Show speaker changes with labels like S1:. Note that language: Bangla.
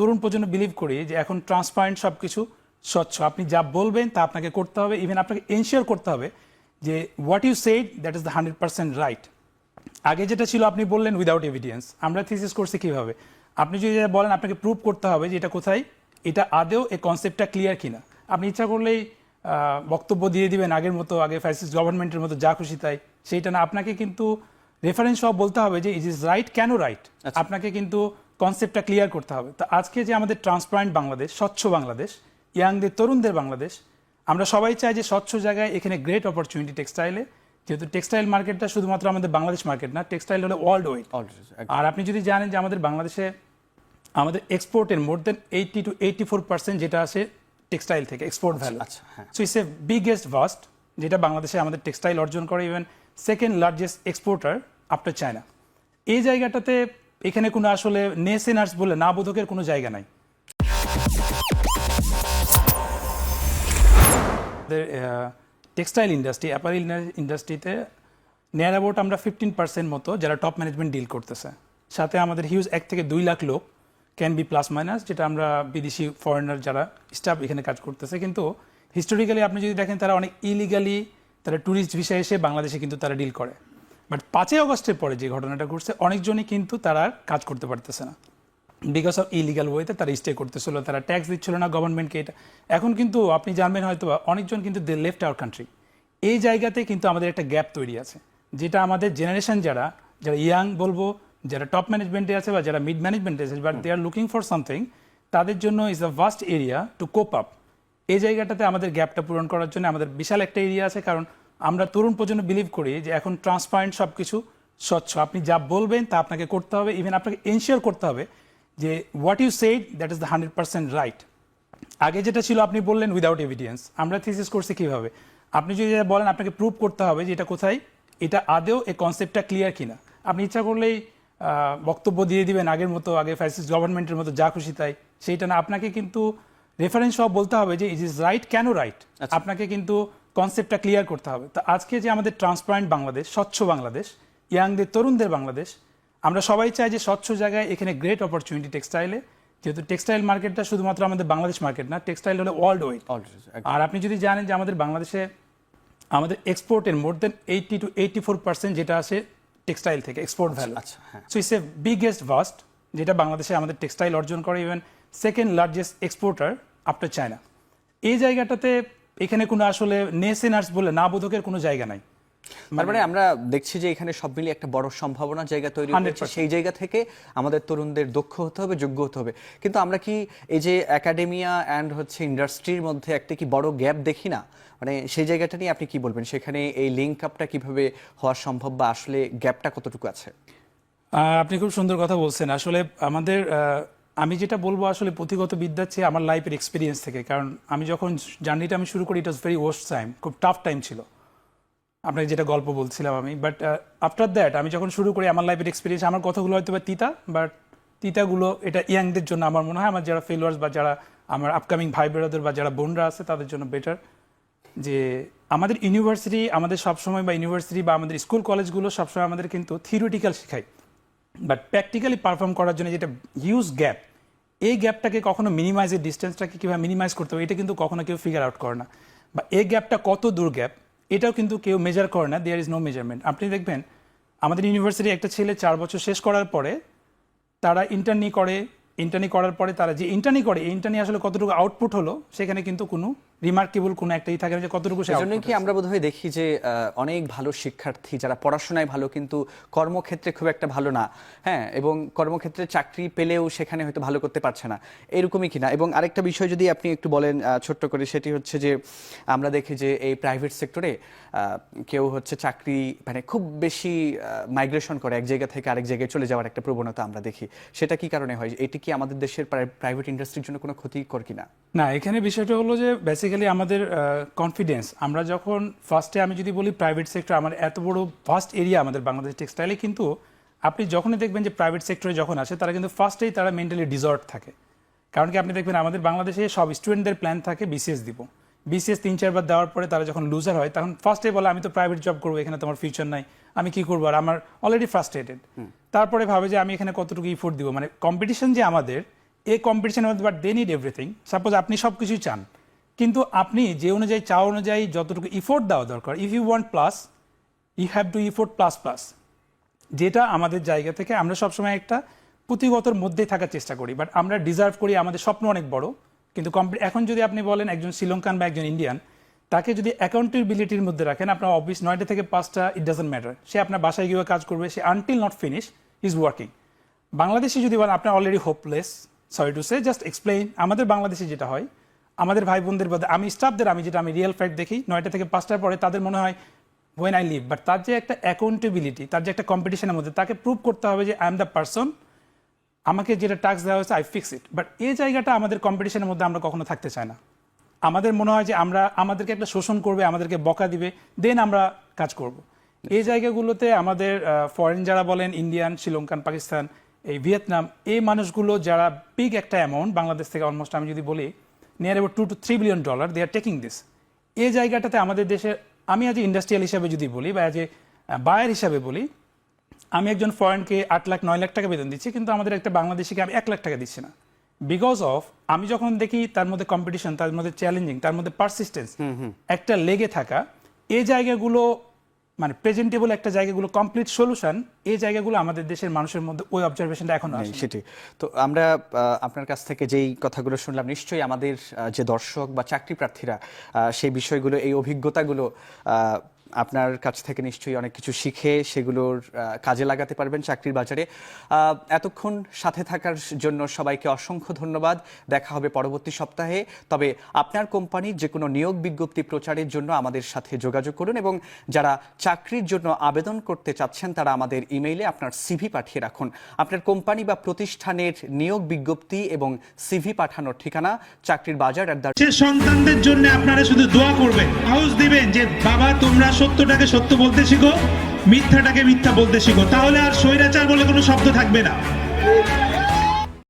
S1: তরুণ প্রজন্ম বিলিভ করি যে এখন ট্রান্সপারেন্ট সব কিছু স্বচ্ছ। আপনি যা বলবেন তা আপনাকে করতে হবে। ইভেন আপনাকে এনশিওর করতে হবে যে what you said that is the hundred percent right আগে যেটা ছিল আপনি বললেন উইদাউট এভিডেন্স আমরা থিসিস করছি কীভাবে? আপনি যদি যেটা বলেন আপনাকে প্রুভ করতে হবে যে এটা কোথায় এটা আদেও এই কনসেপ্টটা ক্লিয়ার কিনা। আপনি ইচ্ছা করলেই বক্তব্য দিয়ে দিবেন আগের মতো আগে ফ্যাসিস্ট গভর্নমেন্টের মতো যা খুশি তাই। সেইটা না। আপনাকে কিন্তু রেফারেন্স সহ বলতে হবে যে ইজ ইজ রাইট কেন রাইট আপনাকে কিন্তু কনসেপ্টটা ক্লিয়ার করতে হবে। তো আজকে যে আমাদের ট্রান্সপারেন্ট বাংলাদেশ স্বচ্ছ বাংলাদেশ ইয়াংদের তরুণদের বাংলাদেশ আমরা সবাই চাই যে স্বচ্ছ জায়গায় এখানে গ্রেট অপরচুনিটি টেক্সটাইলে যেহেতু টেক্সটাইল মার্কেটটা শুধুমাত্র আমাদের বাংলাদেশ মার্কেট না টেক্সটাইল হলো ওয়ার্ল্ড ওয়াইড আর আপনি যদি জানেন যে আমাদের বাংলাদেশে আমাদের এক্সপোর্টের more then eighty two eighty four percent যেটা আসে টেক্সটাইল থেকে এক্সপোর্ট ভ্যালু
S2: আচ্ছা, হ্যাঁ।
S1: So it's a biggest vast যেটা বাংলাদেশে আমাদের টেক্সটাইল অর্জন করে even second largest exporter after China এই জায়গাটাতে এখানে কোনো আসলে নেসেনার্স বলে না বোধকের কোনো জায়গা নাই। টেক্সটাইল ইন্ডাস্ট্রি অ্যাপারেল ইন্ডাস্ট্রিতে নেয়ার অ্যাবাউট আমরা ফিফটিন পার্সেন্ট মতো যারা টপ ম্যানেজমেন্ট ডিল করতেছে। সাথে আমাদের হিউজ এক থেকে দুই লাখ লোক ক্যান বি প্লাস মাইনাস যেটা আমরা বিদেশি ফরেনার যারা স্টাফ এখানে কাজ করতেছে। কিন্তু হিস্টোরিক্যালি আপনি যদি দেখেন তারা অনেক ইলিগালি তারা ট্যুরিস্ট ভিসা এসে বাংলাদেশে কিন্তু তারা ডিল করে। বাট পাঁচই অগস্টের পরে যে ঘটনাটা ঘটছে, অনেকজনই কিন্তু তারা কাজ করতে পারতেছে না। বিকজ অফ ইলিগাল ওয়েতে তারা স্টে করতেছিল, তারা ট্যাক্স দিচ্ছিল না গভর্নমেন্টকে এটা। এখন কিন্তু আপনি জানবেন হয়তো অনেকজন কিন্তু দে লেফট আওয়ার কান্ট্রি এই জায়গাতে কিন্তু আমাদের একটা গ্যাপ তৈরি আছে, যেটা আমাদের জেনারেশন যারা যারা ইয়াং বলব, যারা টপ ম্যানেজমেন্টে আছে বা যারা মিড ম্যানেজমেন্টে আছে but they are looking for something তাদের জন্য is a vast area to cope up এই জায়গাটাতে আমাদের গ্যাপটা পূরণ করার জন্য আমাদের বিশাল একটা এরিয়া আছে, কারণ আমরা তরুণ প্রজন্ম বিলিভ করি যে এখন ট্রান্সপারেন্ট সব কিছু স্বচ্ছ। আপনি যা বলবেন তা আপনাকে করতে হবে। ইভেন আপনাকে এনশিওর করতে হবে যে what you said that is the hundred percent right আগে যেটা ছিল আপনি বললেন উইদাউট এভিডেন্স আমরা থিসিস করছি কীভাবে? আপনি যদি এটা বলেন আপনাকে প্রুভ করতে হবে যে এটা কোথায়। এটা আদেও এই কনসেপ্টটা ক্লিয়ার কিনা। আপনি ইচ্ছা করলেই বক্তব্য দিয়ে দিবেন আগের মতো আগে ফ্যাসিস্ট গভর্নমেন্টের মতো যা খুশি তাই। সেইটা না। আপনাকে কিন্তু রেফারেন্স সহ বলতে হবে যে ইজ ইজ রাইট কেন রাইট আপনাকে কিন্তু কনসেপ্টটা ক্লিয়ার করতে হবে। তো আজকে যে আমাদের ট্রান্সপারেন্ট বাংলাদেশ স্বচ্ছ বাংলাদেশ ইয়াংদের তরুণদের বাংলাদেশ আমরা সবাই চাই যে স্বচ্ছ জায়গায় এখানে গ্রেট অপরচুনিটি টেক্সটাইলে যেহেতু টেক্সটাইল মার্কেটটা শুধুমাত্র আমাদের বাংলাদেশ মার্কেট না টেক্সটাইল হলো ওয়ার্ল্ড ওয়াইড আর আপনি যদি জানেন যে আমাদের বাংলাদেশে আমাদের এক্সপোর্টের more then eighty two eighty four percent যেটা আসে টেক্সটাইল থেকে এক্সপোর্ট ভ্যালু
S2: আচ্ছা, হ্যাঁ।
S1: So it's a biggest vast যেটা বাংলাদেশে আমাদের টেক্সটাইল অর্জন করে even second largest exporter after China এই জায়গাটাতে এখানে কোনো আসলে নেসেনার্স বলে না বোধকের কোনো জায়গা নাই।
S2: তার মানে আমরা দেখছি যে এখানে সব মিলিয়ে একটা বড় সম্ভাবনা জায়গা তৈরি
S1: 100%
S2: হয়েছে সেই জায়গা থেকে আমাদের তরুণদের দক্ষ হতে হবে যোগ্য হতে হবে। কিন্তু আমরা কি এই যে একাডেমিয়া অ্যান্ড হচ্ছে ইন্ডাস্ট্রির মধ্যে একটা কি বড় গ্যাপ দেখি না? মানে সেই জায়গাটা নিয়ে আপনি কি বলবেন? সেখানে এই লিঙ্ক আপটা কীভাবে হওয়া সম্ভব বা আসলে গ্যাপটা কতটুকু আছে?
S1: আপনি খুব সুন্দর কথা বলছেন। আসলে আমাদের আমি যেটা বলব আসলে পুঁথিগত বিদ্যার চেয়ে আমার লাইফের এক্সপিরিয়েন্স থেকে, কারণ আমি যখন জার্নিটা আমি শুরু করি it was very worst time খুব টাফ টাইম ছিল। আপনাকে যেটা গল্প বলছিলাম আমি বাট আফটার দ্যাট আমি যখন শুরু করি, আমার লাইফের এক্সপিরিয়েন্স আমার কথাগুলো হয়তো বা তিতা বাট তিতাগুলো, এটা ইয়াংদের জন্য আমার মনে হয়, আমার যারা ফেলোয়ার্স বা যারা আমার আপকামিং ভাই বেড়াদের বা যারা বোনরা আছে, তাদের জন্য বেটার যে আমাদের ইউনিভার্সিটি আমাদের সবসময় বা ইউনিভার্সিটি বা আমাদের স্কুল কলেজগুলো সবসময় আমাদের কিন্তু থিওরিটিক্যাল শেখায়। বাট প্র্যাকটিক্যালি পারফর্ম করার জন্য যেটা হিউজ গ্যাপ এই গ্যাপটাকে কখনো মিনিমাইজের ডিস্টেন্সটাকে কীভাবে মিনিমাইজ করতে হবে, এটা কিন্তু কখনো কেউ ফিগার আউট করে না। বা এই গ্যাপটা কত দূর গ্যাপ এটাও কিন্তু কেউ মেজার করে না দেয়ার ইজ নো মেজারমেন্ট আপনি দেখবেন, আমাদের ইউনিভার্সিটি একটা ছেলে চার বছর শেষ করার পরে তারা ইন্টার্নি করে ইন্টার্নি করার পরে তারা যে ইন্টার্নি করে ইন্টার্নি আসলে কতটুকু আউটপুট হলো, সেখানে কিন্তু কোনো রিমার্কেবল কোনো একটাই থাকে না যে কতটুকু সে
S2: সেজন্য কি আমরা বোধহয় দেখি যে অনেক ভালো শিক্ষার্থী যারা পড়াশোনায় ভালো কিন্তু কর্মক্ষেত্রে খুব একটা ভালো না। হ্যাঁ এবং কর্মক্ষেত্রে চাকরি পেলেও সেখানে হয়তো ভালো করতে পারছে না। এরকমই কিনা। এবং আরেকটা বিষয় যদি আপনি একটু বলেন ছোট্ট করে সেটি হচ্ছে যে আমরা দেখি যে এই প্রাইভেট সেক্টরে কেউ হচ্ছে চাকরি মানে খুব বেশি মাইগ্রেশন করে এক জায়গা থেকে আরেক জায়গায় চলে যাওয়ার একটা প্রবণতা আমরা দেখি। সেটা কি কারণে হয়? এটি কি আমাদের দেশের প্রাইভেট ইন্ডাস্ট্রির জন্য কোনো ক্ষতিকর কিনা?
S1: না এখানে বিষয়টা হলো যে বেসিক্যালি আমাদের কনফিডেন্স আমরা যখন ফার্স্টে আমি যদি বলি প্রাইভেট সেক্টর আমার এত বড় ফার্স্ট এরিয়া আমাদের বাংলাদেশ টেক্সটাইলে কিন্তু আপনি যখনই দেখবেন যে প্রাইভেট সেক্টরে যখন আসে তারা কিন্তু ফার্স্টেই তারা মেন্টালি ডিজর্ট থাকে। কারণ কি আপনি দেখবেন আমাদের বাংলাদেশে সব স্টুডেন্টদের প্ল্যান থাকে বিসিএস দিব। বিসিএস তিন চারবার দেওয়ার পরে তারা যখন লুজার হয় তখন ফার্স্টে বলে আমি তো প্রাইভেট জব করব এখানে তোমার ফিউচার নাই। আমি কি করব? আর আমার অলরেডি ফ্রাস্ট্রেটেড তারপরে ভাবে যে আমি এখানে কতটুকু ইফোর্ট দিব? মানে কম্পিটিশন যে আমাদের এই কম্পিটিশনের মধ্যে but they need everything suppose আপনি সব কিছুই চান। কিন্তু আপনি যে অনুযায়ী, চাওয়া অনুযায়ী যতটুকু ইফোর্ট দেওয়া দরকার if you want plus you have to effort plus plus যেটা আমাদের জায়গা থেকে আমরা সবসময় একটা পুঁথিগতর মধ্যেই থাকার চেষ্টা করি। বাট আমরা ডিজার্ভ করি, আমাদের স্বপ্ন অনেক বড়। কিন্তু এখন যদি আপনি বলেন একজন শ্রীলঙ্কান বা একজন ইন্ডিয়ান তাকে যদি অ্যাকাউন্টেবিলিটির মধ্যে রাখেন, আপনার অফিস নয়টা থেকে পাঁচটা ইট ডাজেন্ট ম্যাটার সে আপনার বাসায় গিয়ে কাজ করবে, সে until not finish is working বাংলাদেশে যদি বলেন, আপনার already hopeless sorry to say just explain আমাদের বাংলাদেশে যেটা হয় আমাদের ভাই বোনদের মধ্যে আমি স্টাফদের আমি যেটা, আমি রিয়েল ফ্যাক্ট দেখি, নয়টা থেকে পাঁচটার পরে তাদের মনে হয় ওয়েন আই লিভ বাট তার যে একটা অ্যাকাউন্টেবিলিটি তার যে একটা কম্পিটিশনের মধ্যে, তাকে প্রুভ করতে হবে যে আই এম দ্য পার্সন আমাকে যেটা টাস্ক দেওয়া হয়েছে আই ফিক্স ইট বাট এই জায়গাটা আমাদের কম্পিটিশনের মধ্যে আমরা কখনো থাকতে চাই না। আমাদের মনে হয় যে আমরা, আমাদেরকে একটা শোষণ করবে, আমাদেরকে বকা দিবে দেন আমরা কাজ করব। এই জায়গাগুলোতে আমাদের ফরেন যারা বলেন ইন্ডিয়ান শ্রীলঙ্কান পাকিস্তান এই ভিয়েতনাম এই মানুষগুলো যারা বিগ একটা অ্যামাউন্ট বাংলাদেশ থেকে অলমোস্ট আমি যদি বলি near about two two three billion dollar they are taking this এই জায়গাটাতে আমাদের দেশে আমি আজ ইন্ডাস্ট্রিয়াল হিসাবে যদি বলি বা এ বায়ার হিসাবে বলি আমি একজন ফরেনকে আট লাখ নয় লাখ টাকা বেতন দিচ্ছি কিন্তু আমাদের একটা বাংলাদেশিকে আমি এক লাখ টাকা দিচ্ছি না। বিকজ অফ আমি যখন দেখি তার মধ্যে কম্পিটিশন তার মধ্যে চ্যালেঞ্জিং তার মধ্যে পারসিস্টেন্স একটা লেগে থাকা এই জায়গাগুলো মানে প্রেজেন্টেবল একটা জায়গাগুলো কমপ্লিট সলিউশন এই জায়গাগুলো আমাদের দেশের মানুষের মধ্যে ওই অবজারভেশনটা এখনও আসে
S2: সেটি তো আমরা আহ, আপনার কাছ থেকে যেই কথাগুলো শুনলাম নিশ্চয়ই আমাদের যে দর্শক বা চাকরি প্রার্থীরা আহ, সেই বিষয়গুলো এই অভিজ্ঞতাগুলো আহ, আপনার কাছ থেকে নিশ্চয়ই অনেক কিছু শিখে সেগুলোর কাজে লাগাতে পারবেন চাকরির বাজারে। এতক্ষণ সাথে থাকার জন্য সবাইকে অসংখ্য ধন্যবাদ। দেখা হবে পরবর্তী সপ্তাহে। তবে আপনার কোম্পানির যে কোনো নিয়োগ বিজ্ঞপ্তি প্রচারের জন্য আমাদের সাথে যোগাযোগ করুন এবং যারা চাকরির জন্য আবেদন করতে চাচ্ছেন তারা আমাদের ইমেইলে আপনার সিভি পাঠিয়ে রাখুন। আপনার কোম্পানি বা প্রতিষ্ঠানের নিয়োগ বিজ্ঞপ্তি এবং সিভি পাঠানোর ঠিকানা চাকরির বাজার
S3: সন্তানদের জন্য আপনারা শুধু দোয়া করবেন সাহস দিবেন যে, বাবা, তোমরা সত্যটাকে সত্য বলতে শিখো, মিথ্যাটাকে মিথ্যা বলতে শিখো। তাহলে আর স্বৈরাচার বলে কোনো শব্দ থাকবে না।